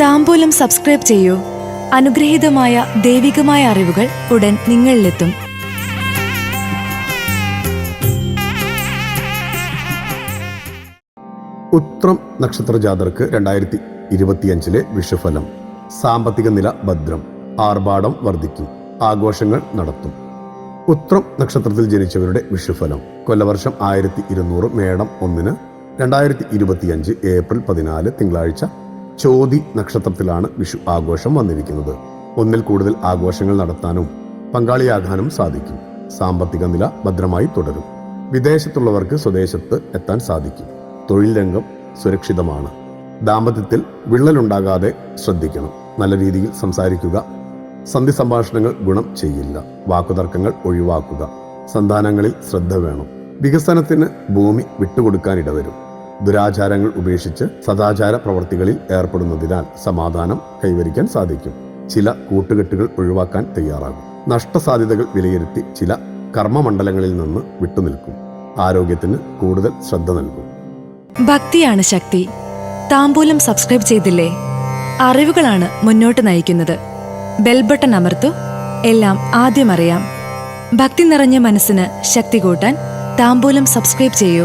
താമ്പൂലം subscribe ചെയ്യൂ. അനുഗ്രഹീതമായ ദൈവികമായ അറിവുകൾ ഉടൻ നിങ്ങളിലെത്തും. ഉത്രം നക്ഷത്ര ജാതർക്ക് രണ്ടായിരത്തി ഇരുപത്തിയഞ്ചിലെ വിഷുഫലം. സാമ്പത്തിക നില ഭദ്രം. ആർഭാടം വർദ്ധിക്കും ആഘോഷങ്ങൾ നടത്തും. ഉത്രം നക്ഷത്രത്തിൽ ജനിച്ചവരുടെ വിഷുഫലം. കൊല്ലവർഷം ആയിരത്തി ഇരുന്നൂറ് മേടം ഒന്നിന് രണ്ടായിരത്തി ഇരുപത്തിയഞ്ച് ഏപ്രിൽ പതിനാല് തിങ്കളാഴ്ച ചോതി നക്ഷത്രത്തിലാണ് വിഷു ആഘോഷം വന്നിരിക്കുന്നത്. ഒന്നിൽ കൂടുതൽ ആഘോഷങ്ങൾ നടത്താനും പങ്കാളിയാകാനും സാധിക്കും. സാമ്പത്തിക നില ഭദ്രമായി തുടരും. വിദേശത്തുള്ളവർക്ക് സ്വദേശത്ത് എത്താൻ സാധിക്കും. തൊഴിൽ രംഗം സുരക്ഷിതമാണ്. ദാമ്പത്യത്തിൽ വിള്ളലുണ്ടാകാതെ ശ്രദ്ധിക്കണം. നല്ല രീതിയിൽ സംസാരിക്കുക. സന്ധി സംഭാഷണങ്ങൾ ഗുണം ചെയ്യില്ല. വാക്കുതർക്കങ്ങൾ ഒഴിവാക്കുക. സന്താനങ്ങളിൽ ശ്രദ്ധ വേണം. വികസനത്തിന് ഭൂമി വിട്ടുകൊടുക്കാനിടവരും ദുരാചാരങ്ങൾ ഉപേക്ഷിച്ച് സദാചാര പ്രവർത്തികളിൽ ഏർപ്പെടുന്നതിനാൽ സമാധാനം കൈവരിക്കാൻ സാധിക്കും. ചില കൂട്ടുകെട്ടുകൾ ഒഴിവാക്കാൻ തയ്യാറാകും. നഷ്ടസാധ്യതകൾ വിലയിരുത്തി ചില കർമ്മമണ്ഡലങ്ങളിൽ നിന്ന് വിട്ടുനിൽക്കും. ആരോഗ്യത്തിന് കൂടുതൽ ശ്രദ്ധ നൽകും. ഭക്തിയാണ് ശക്തി. താമ്പൂലം സബ്സ്ക്രൈബ് ചെയ്തില്ലേ? അറിവുകളാണ് മുന്നോട്ട് നയിക്കുന്നത്. ബെൽബട്ടൺ അമർത്തു. എല്ലാം ആദ്യം അറിയാം. ഭക്തി നിറഞ്ഞ മനസ്സിന് ശക്തി കൂട്ടാൻ താമ്പൂലം സബ്സ്ക്രൈബ് ചെയ്യൂ.